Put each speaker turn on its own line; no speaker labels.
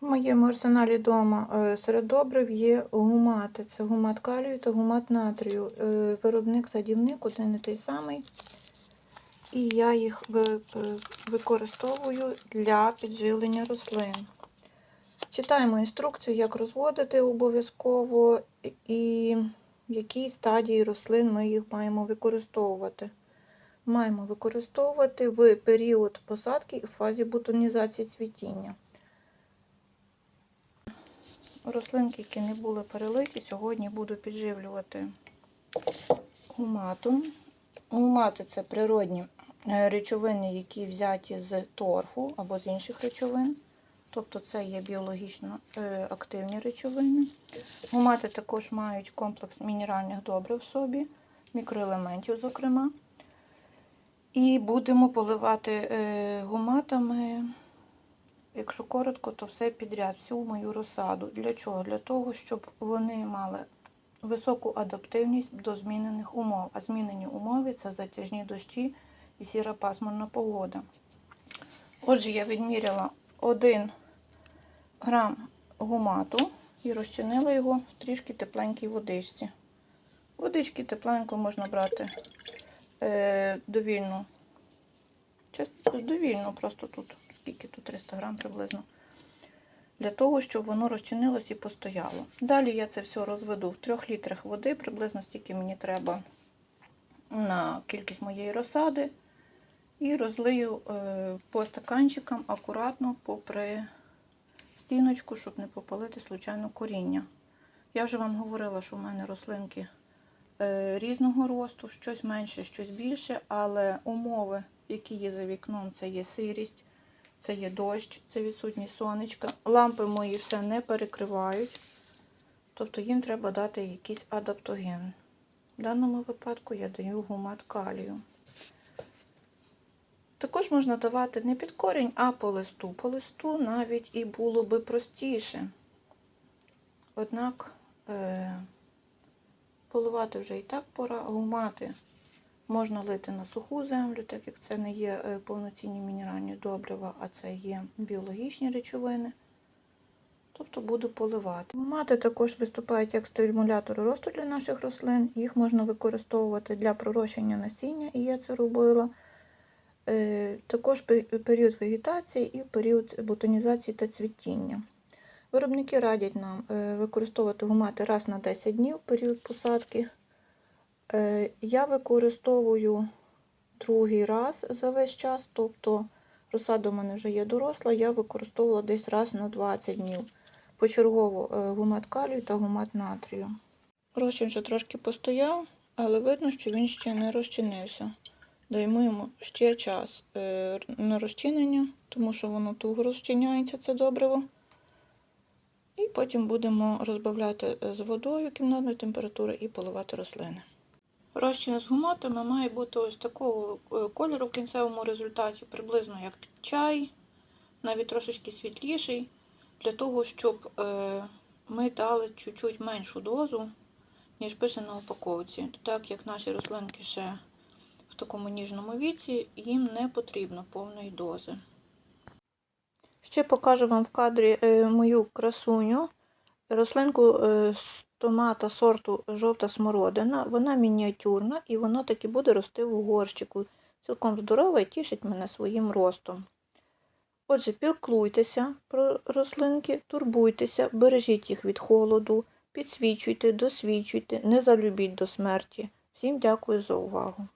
В моєму арсеналі вдома серед добрив є гумати. Це гумат калію та гумат натрію. Е, Виробник-садівник один і той самий. І я їх е, використовую для підживлення рослин. Читаємо інструкцію, як розводити обов'язково і в якій стадії рослин ми їх маємо використовувати. Маємо використовувати в період посадки і в фазі бутонізації цвітіння. Рослинки, які не були перелиті, сьогодні буду підживлювати гуматом. Гумати це природні е, речовини, які взяті з торфу або з інших речовин. Тобто це є біологічно е, активні речовини. Гумати також мають комплекс мінеральних добрив в собі, мікроелементів, зокрема. І будемо поливати е, гуматами, якщо коротко, то все підряд, всю мою розсаду. Для чого? Для того, щоб вони мали високу адаптивність до змінених умов. А змінені умови це затяжні дощі і сіра пасмурна погода. Отже, я відміряла 1 грам гумату і розчинила його в трішки тепленькій водичці. Водички тепленько можна брати е, довільну. Чисто довільно, просто тут, скільки тут 300 грам приблизно. Для того, щоб воно розчинилось і постояло. Далі я це все розведу в 3 літрах води, приблизно стільки мені треба на кількість моєї розсади. І розлию е, по стаканчикам акуратно попри стіночку, щоб не попалити случайно коріння. Я вже вам говорила, що в мене рослинки е, різного росту, щось менше, щось більше, але умови, які є за вікном, це є сирість, це є дощ, це відсутність сонечка. Лампи мої все не перекривають, тобто їм треба дати якийсь адаптоген. В даному випадку я даю гумат калію. Також можна давати не під корінь, а по листу. По листу навіть і було би простіше. Однак е, поливати вже і так пора, гумати можна лити на суху землю, так як це не є е, повноцінні мінеральні добрива, а це є біологічні речовини. Тобто буду поливати. Гумати також виступають як стимулятори росту для наших рослин. Їх можна використовувати для пророщення насіння, і я це робила. Е, Також період вегетації і період бутонізації та цвітіння. Виробники радять нам е, використовувати гумати раз на 10 днів період посадки. Е, Я використовую другий раз за весь час, тобто розсада у мене вже є доросла, я використовувала десь раз на 20 днів. Почергово е, гумат калію та гумат натрію. Розчин вже трошки постояв, але видно, що він ще не розчинився. Даємо йому ще час е, на розчинення, тому що воно туго розчиняється, це добриво. І потім будемо розбавляти з водою кімнатної температури і поливати рослини. Розчин з гуматами має бути ось такого е, кольору в кінцевому результаті, приблизно як чай, навіть трошечки світліший, для того, щоб е, ми дали чуть-чуть меншу дозу, ніж пише на упаковці. Так як наші рослинки ще в такому ніжному віці, їм не потрібно повної дози. Ще покажу вам в кадрі е, мою красуню. Рослинку е, з томата сорту жовта смородина. Вона мініатюрна і вона таки буде рости в горщику. Цілком здорова і тішить мене своїм ростом. Отже, піклуйтеся про рослинки, турбуйтеся, бережіть їх від холоду, підсвічуйте, досвідчуйте, не залюбіть до смерті. Всім дякую за увагу!